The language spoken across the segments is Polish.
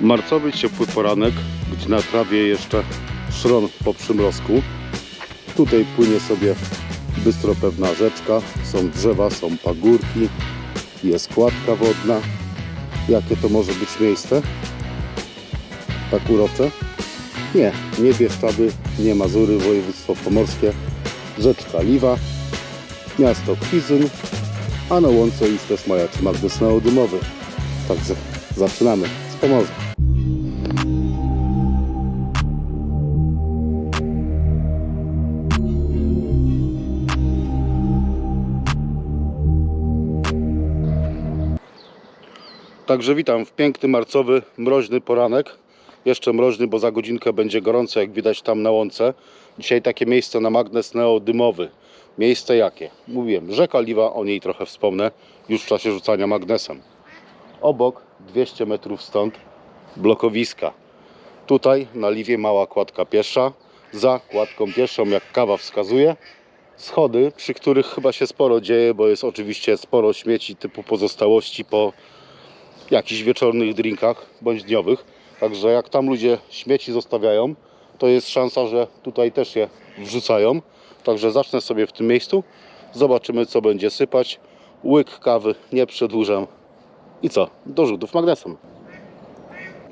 Marcowy ciepły poranek, gdzie na trawie jeszcze szron po przymrozku. Tutaj płynie sobie bystro pewna rzeczka, są drzewa, są pagórki, jest kładka wodna. Jakie to może być miejsce? Tak urocze? Nie, nie Bieszczady, nie Mazury, województwo pomorskie, rzeczka Liwa, miasto Kwizyn, a na łące już też majaczy magnes neodymowy. Także zaczynamy z Pomorza. Także witam w piękny marcowy, mroźny poranek. Jeszcze mroźny, bo za godzinkę będzie gorąco, jak widać tam na łące. Dzisiaj takie miejsce na magnes neodymowy. Miejsce jakie? Mówiłem, rzeka Liwa, o niej trochę wspomnę już w czasie rzucania magnesem. Obok, 200 metrów stąd, blokowiska. Tutaj na Liwie mała kładka piesza. Za kładką pieszą, jak kawa wskazuje, schody, przy których chyba się sporo dzieje, bo jest oczywiście sporo śmieci typu pozostałości po jakichś wieczornych drinkach bądź dniowych. Także jak tam ludzie śmieci zostawiają, to jest szansa, że tutaj też je wrzucają. Także zacznę sobie w tym miejscu. Zobaczymy, co będzie sypać. Łyk kawy, nie przedłużam. I co? Do rzutów magnesem.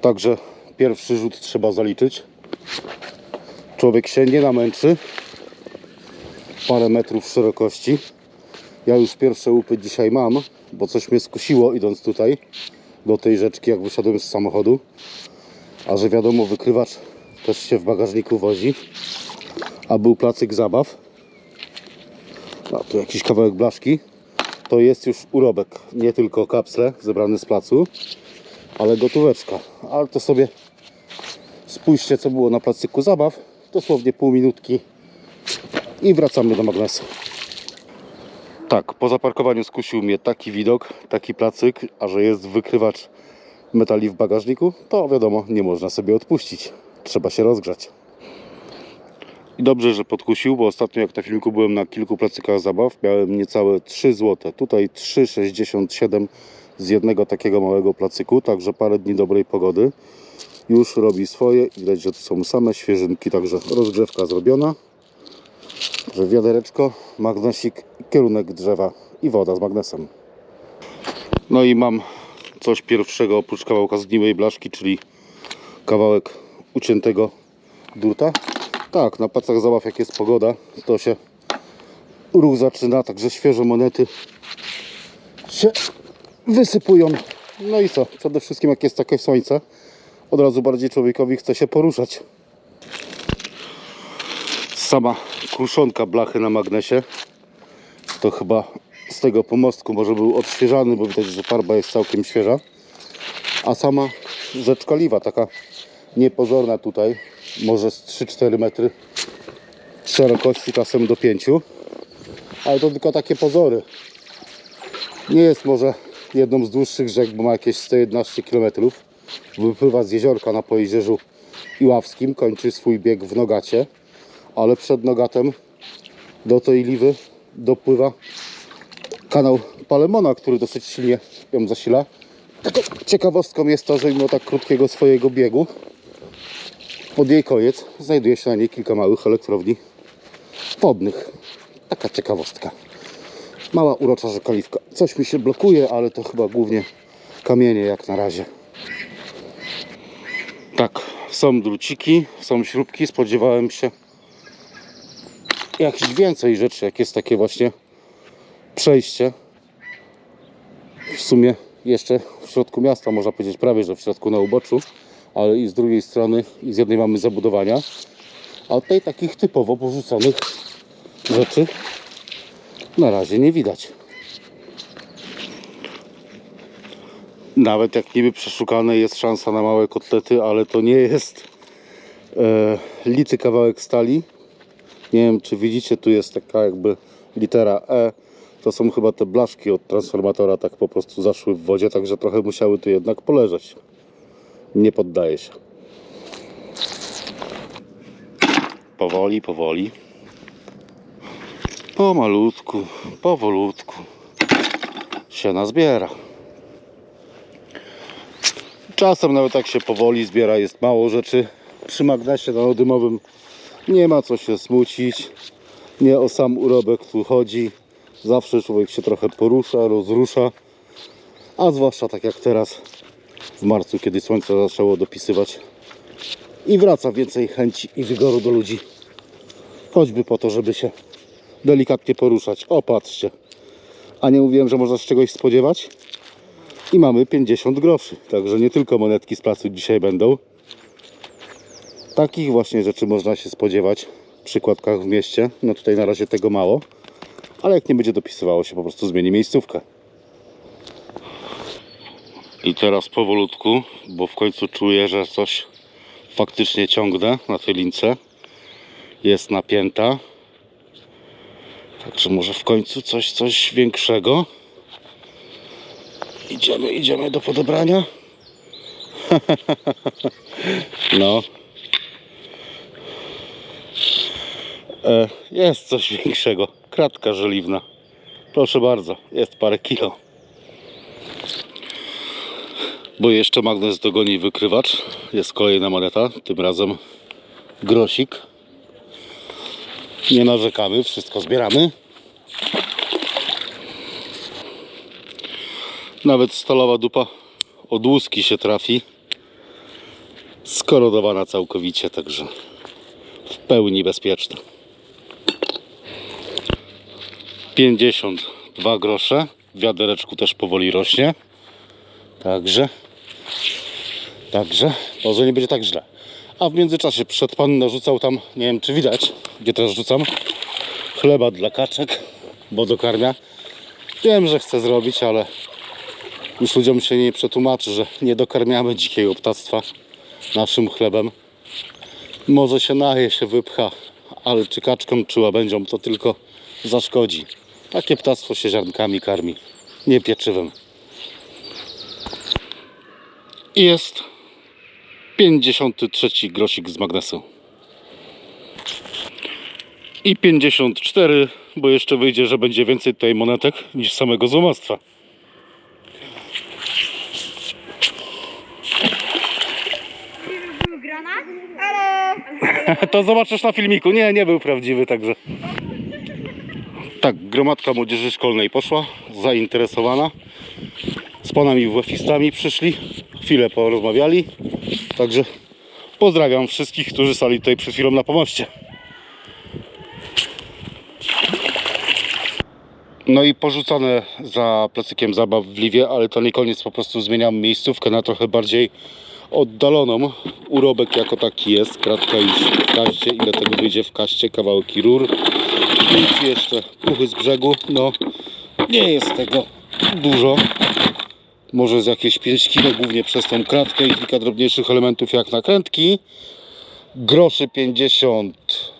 Także pierwszy rzut trzeba zaliczyć. Człowiek się nie namęczy. Parę metrów szerokości. Ja już pierwsze łupy dzisiaj mam, bo coś mnie skusiło idąc tutaj do tej rzeczki, jak wyszedłem z samochodu. A że wiadomo, wykrywacz też się w bagażniku wozi. A był placyk zabaw. A tu jakiś kawałek blaszki. To jest już urobek, nie tylko kapsle zebrane z placu, ale gotóweczka. Ale to sobie spójrzcie, co było na placyku zabaw. Dosłownie pół minutki i wracamy do magnesu. Tak, po zaparkowaniu skusił mnie taki widok, taki placyk, a że jest wykrywacz metali w bagażniku, to wiadomo, nie można sobie odpuścić. Trzeba się rozgrzać. I dobrze, że podkusił, bo ostatnio jak na filmiku byłem na kilku placykach zabaw, miałem niecałe 3 zł. Tutaj 3,67 z jednego takiego małego placyku, także parę dni dobrej pogody. Już robi swoje. Widać, że to są same świeżynki, także rozgrzewka zrobiona. Że wiadereczko, magnesik, kierunek drzewa i woda z magnesem. No i mam coś pierwszego oprócz kawałka zgniłej blaszki, czyli kawałek uciętego druta. Tak, na pacach zabaw jak jest pogoda, to się ruch zaczyna, także świeże monety się wysypują. No i co? Przede wszystkim jak jest takie słońce, od razu bardziej człowiekowi chce się poruszać. Sama kruszonka blachy na magnesie. To chyba z tego pomostku może był odświeżany, bo widać, że farba jest całkiem świeża. A sama rzeczka liwa, taka niepozorna tutaj, może z 3-4 metry szerokości, czasem do 5. Ale to tylko takie pozory. Nie jest może jedną z dłuższych rzek, bo ma jakieś 111 km. Wypływa z jeziorka na Pojezierzu Iławskim, kończy swój bieg w Nogacie, ale przed Nogatem do tej Liwy dopływa kanał Palemona, który dosyć silnie ją zasila. Ciekawostką jest to, że mimo tak krótkiego swojego biegu pod jej koniec znajduje się na niej kilka małych elektrowni wodnych. Taka ciekawostka. Mała urocza rzekaliwka. Coś mi się blokuje, ale to chyba głównie kamienie jak na razie. Tak, są druciki, są śrubki. Spodziewałem się jakichś więcej rzeczy, jak jest takie właśnie przejście. W sumie jeszcze w środku miasta, można powiedzieć prawie, że w środku na uboczu, ale i z drugiej strony i z jednej mamy zabudowania. A tutaj takich typowo porzuconych rzeczy na razie nie widać. Nawet jak niby przeszukane jest szansa na małe kotlety, ale to nie jest e, lity kawałek stali. Nie wiem czy widzicie, tu jest taka jakby litera E. To są chyba te blaszki od transformatora tak po prostu zaszły w wodzie, także trochę musiały tu jednak poleżeć. Nie poddaje się. Powoli, powoli. Pomalutku, powolutku się nazbiera. Czasem nawet tak się powoli zbiera, jest mało rzeczy. Przy magnesie neodymowym nie ma co się smucić. Nie o sam urobek tu chodzi. Zawsze człowiek się trochę porusza, rozrusza. A zwłaszcza tak jak teraz w marcu, kiedy słońce zaczęło dopisywać. I wraca więcej chęci i wygoru do ludzi. Choćby po to, żeby się delikatnie poruszać. O, patrzcie. A nie mówiłem, że można się czegoś spodziewać? I mamy 50 groszy. Także nie tylko monetki z placu dzisiaj będą. Takich właśnie rzeczy można się spodziewać przy kładkach w mieście. No tutaj na razie tego mało. Ale jak nie będzie dopisywało się, po prostu zmieni miejscówkę. I teraz powolutku, bo w końcu czuję, że coś faktycznie ciągnę na tej lince. Jest napięta. Także może w końcu coś, coś większego. Idziemy, idziemy do podobrania. no. E, jest coś większego. Kratka żeliwna. Proszę bardzo, jest parę kilo. Bo jeszcze magnes dogoni wykrywacz. Jest kolejna moneta, tym razem grosik. Nie narzekamy, wszystko zbieramy. Nawet stalowa dupa od łuski się trafi. Skorodowana całkowicie, także w pełni bezpieczna. 52 grosze. W wiadereczku też powoli rośnie. Także, także, może nie będzie tak źle. A w międzyczasie przed pan narzucał tam, nie wiem czy widać, gdzie teraz rzucam, chleba dla kaczek, bo dokarmia. Wiem, że chcę zrobić, ale już ludziom się nie przetłumaczy, że nie dokarmiamy dzikiego ptactwa naszym chlebem. Może się naje, się wypcha, ale czy kaczkom, czy łabędziom to tylko zaszkodzi. Takie ptactwo się ziarnkami karmi, nie pieczywem. I jest 53 grosik z magnesu. I 54, bo jeszcze wyjdzie, że będzie więcej tutaj monetek niż samego złomactwa. To zobaczysz na filmiku. Nie, nie był prawdziwy, także. Tak, gromadka młodzieży szkolnej poszła, zainteresowana. Z panami WF-istami przyszli, chwilę porozmawiali. Także pozdrawiam wszystkich, którzy stali tutaj przed chwilą na pomoście. No i porzucone za plecykiem zabaw w Liwie, ale to nie koniec, po prostu zmieniam miejscówkę na trochę bardziej oddaloną. Urobek jako taki jest, kratka już w kaście, ile tego wyjdzie w kaście, kawałki rur. Nic jeszcze, puchy z brzegu, no nie jest tego dużo. Może z jakieś 5 kg, głównie przez tą kratkę i kilka drobniejszych elementów jak nakrętki. Groszy 50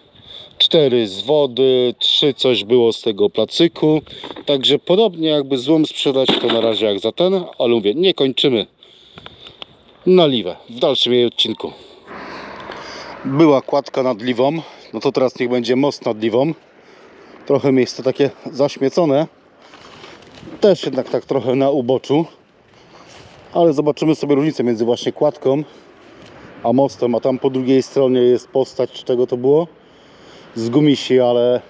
4 z wody, 3 coś było z tego placyku. Także podobnie jakby złom sprzedać, to na razie jak za ten, ale mówię, nie kończymy na liwę w dalszym jej odcinku. Była kładka nad liwą, no to teraz niech będzie most nad liwą. Trochę miejsce takie zaśmiecone. Też jednak tak trochę na uboczu. Ale zobaczymy sobie różnicę między właśnie kładką a mostem, a tam po drugiej stronie jest postać, czy czego to było? z Gumisi, ale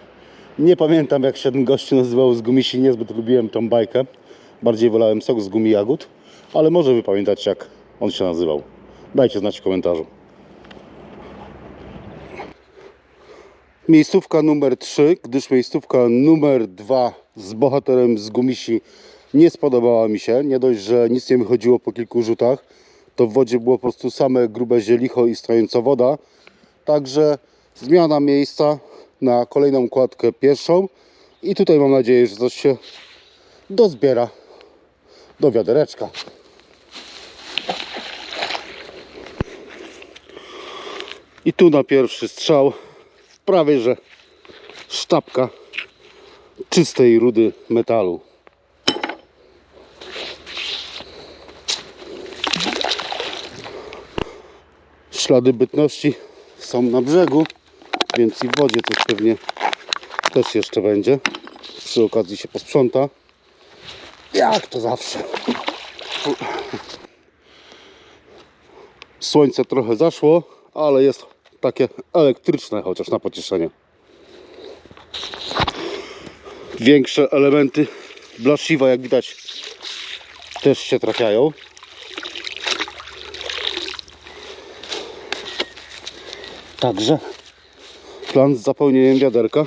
nie pamiętam jak się ten gościu nazywał z Gumisi, niezbyt lubiłem tą bajkę. Bardziej wolałem sok z gumi jagód, ale może wy pamiętacie jak on się nazywał. Dajcie znać w komentarzu. Miejscówka numer 3, gdyż miejscówka numer 2 z bohaterem z Gumisi nie spodobała mi się. Nie dość, że nic nie wychodziło po kilku rzutach, to w wodzie było po prostu same grube zielicho i stojąca woda. Także zmiana miejsca na kolejną kładkę pierwszą i tutaj mam nadzieję, że coś się dozbiera do wiadereczka. I tu na pierwszy strzał prawie że sztabka czystej rudy metalu. Ślady bytności są na brzegu, więc i w wodzie coś pewnie też jeszcze będzie. Przy okazji się posprząta. Jak to zawsze. Słońce trochę zaszło, ale jest takie elektryczne chociaż na pocieszenie. Większe elementy blasziwa jak widać też się trafiają. Także plan z zapełnieniem wiaderka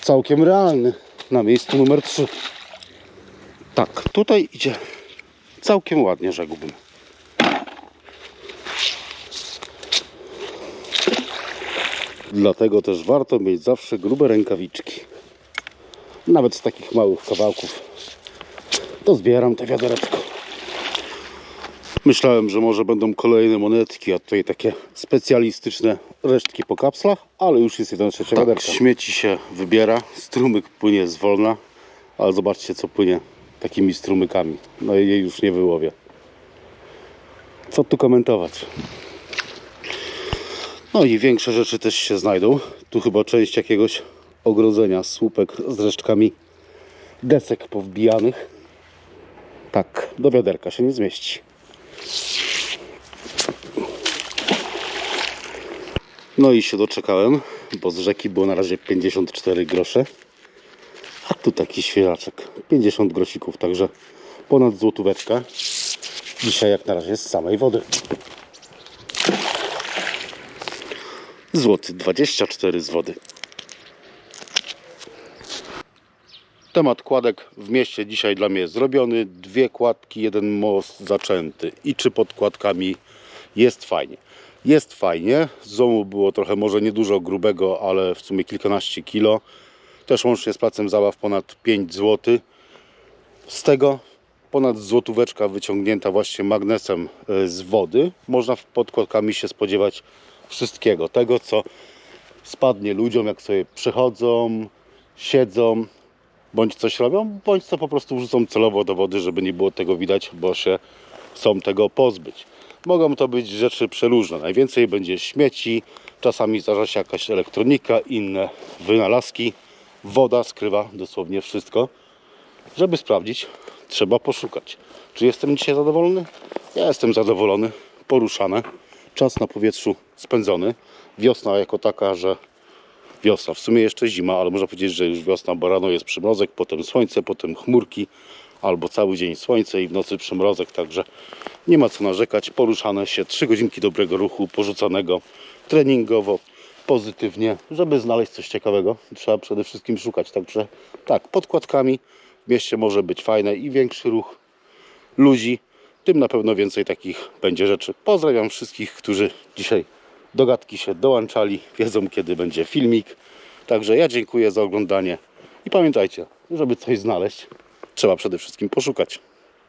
całkiem realny na miejscu numer 3. Tak, tutaj idzie całkiem ładnie, rzekłbym. Dlatego też warto mieć zawsze grube rękawiczki. Nawet z takich małych kawałków to zbieram te wiadereczko. Myślałem, że może będą kolejne monetki, a tutaj takie specjalistyczne resztki po kapslach, ale już jest jeden trzecia tak, śmieci się wybiera, strumyk płynie zwolna, ale zobaczcie co płynie takimi strumykami. No i jej już nie wyłowię. Co tu komentować? No i większe rzeczy też się znajdą. Tu chyba część jakiegoś ogrodzenia, słupek z resztkami desek powbijanych. Tak, do wiaderka się nie zmieści. No i się doczekałem, bo z rzeki było na razie 54 grosze. A tu taki świeżaczek, 50 grosików, także ponad złotóweczka. Dzisiaj jak na razie z samej wody. Złoty 24 z wody. Temat kładek w mieście dzisiaj dla mnie jest zrobiony. Dwie kładki, jeden most zaczęty. I czy pod kładkami jest fajnie? Jest fajnie. Zomu było trochę może niedużo grubego, ale w sumie kilkanaście kilo. Też łącznie z placem zabaw ponad 5 zł. Z tego ponad złotóweczka wyciągnięta właśnie magnesem e, z wody. Można pod kładkami się spodziewać wszystkiego. Tego, co spadnie ludziom, jak sobie przychodzą, siedzą, bądź coś robią, bądź co po prostu wrzucą celowo do wody, żeby nie było tego widać, bo się chcą tego pozbyć. Mogą to być rzeczy przeróżne. Najwięcej będzie śmieci, czasami zdarza się jakaś elektronika, inne wynalazki. Woda skrywa dosłownie wszystko. Żeby sprawdzić, trzeba poszukać. Czy jestem dzisiaj zadowolony? Ja jestem zadowolony, poruszane. Czas na powietrzu spędzony. Wiosna jako taka, że wiosna. W sumie jeszcze zima, ale można powiedzieć, że już wiosna, bo rano jest przymrozek, potem słońce, potem chmurki, albo cały dzień słońce i w nocy przymrozek, także nie ma co narzekać. Poruszane się 3 godzinki dobrego ruchu, porzucanego treningowo, pozytywnie, żeby znaleźć coś ciekawego. Trzeba przede wszystkim szukać, także tak, podkładkami w mieście może być fajne i większy ruch ludzi, tym na pewno więcej takich będzie rzeczy. Pozdrawiam wszystkich, którzy dzisiaj do gadki się dołączali, wiedzą kiedy będzie filmik. Także ja dziękuję za oglądanie i pamiętajcie, żeby coś znaleźć, trzeba przede wszystkim poszukać.